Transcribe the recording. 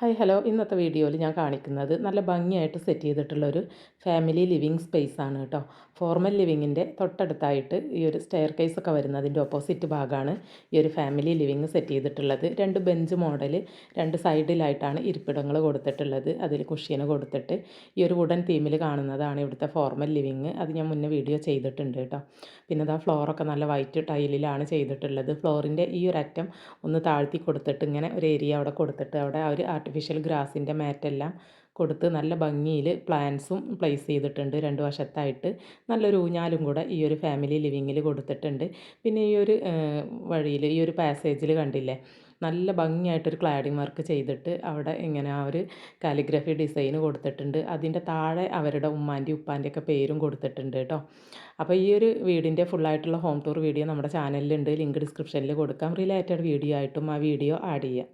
Hi hello. ഇന്നത്തെ വീഡിയോയിൽ ഞാൻ കാണിക്കുന്നത് നല്ല ഭംഗിയായിട്ട് സെറ്റ് ചെയ്തിട്ടുള്ള ഒരു ഫാമിലി ലിവിങ് സ്പേസ് ആണ് കേട്ടോ. ഫോർമൽ ലിവിങ്ങിന്റെ തൊട്ടടുത്തായിട്ട് ഈ ഒരു സ്റ്റെയർ കേസ് ഒക്കെ വരുന്നതിന്റെ ഓപ്പോസിറ്റ് ഭാഗമാണ് ഈ ഒരു ഫാമിലി ലിവിങ് സെറ്റ് ചെയ്തിട്ടുള്ളത്. രണ്ട് ബെഞ്ച് മോഡൽ രണ്ട് സൈഡിലായിട്ടാണ് ഇരിപ്പിടങ്ങൾ കൊടുത്തിട്ടുള്ളത്. അതിൽ കുഷ്യന് കൊടുത്തിട്ട് ഈ ഒരു വുഡൻ തീമിൽ കാണുന്നതാണ് ഇവിടുത്തെ ഫോർമൽ ലിവിങ്. അത് ഞാൻ മുന്നേ വീഡിയോ ചെയ്തിട്ടുണ്ട് കേട്ടോ. പിന്നെ അതാ ഫ്ലോറൊക്കെ നല്ല വൈറ്റ് ടൈലിലാണ് ചെയ്തിട്ടുള്ളത്. ഫ്ലോറിന്റെ ഈ ഒരു അറ്റം ഒന്ന് താഴ്ത്തി കൊടുത്തിട്ട് ഇങ്ങനെ ഒരു ഏരിയ അവിടെ കൊടുത്തിട്ട് അവിടെ ആ ഒരു ആർട്ടിഫിഷ്യൽ ഗ്രാസിന്റെ മാറ്റെല്ലാം കൊടുത്ത് നല്ല ഭംഗിയിൽ പ്ലാന്റ്സും പ്ലേസ് ചെയ്തിട്ടുണ്ട് രണ്ട് വശത്തായിട്ട്. നല്ലൊരു ഊഞ്ഞാലും കൂടെ ഈ ഒരു ഫാമിലി ലിവിങ്ങിൽ കൊടുത്തിട്ടുണ്ട്. പിന്നെ ഈ ഒരു വഴിയിൽ ഈ ഒരു പാസേജിൽ കണ്ടില്ലേ? നല്ല ഭംഗിയായിട്ടൊരു ക്ലാഡിംഗ് വർക്ക് ചെയ്തിട്ട് അവിടെ ഇങ്ങനെ ആ ഒരു കാലിഗ്രഫി ഡിസൈൻ കൊടുത്തിട്ടുണ്ട്. അതിന്റെ താഴെ അവരുടെ ഉമ്മാന്റെ ഉപ്പാന്റെ ഒക്കെ പേരും കൊടുത്തിട്ടുണ്ട് കേട്ടോ. അപ്പോൾ ഈ ഒരു വീടിന്റെ ഫുള്ളായിട്ടുള്ള ഹോം ടൂർ വീഡിയോ നമ്മുടെ ചാനലിലുണ്ട് ലിങ്ക് ഡിസ്ക്രിപ്ഷനിൽ കൊടുക്കാം. റിലേറ്റഡ് വീഡിയോ ആയിട്ടും ആ വീഡിയോ ആഡ് ചെയ്യാം.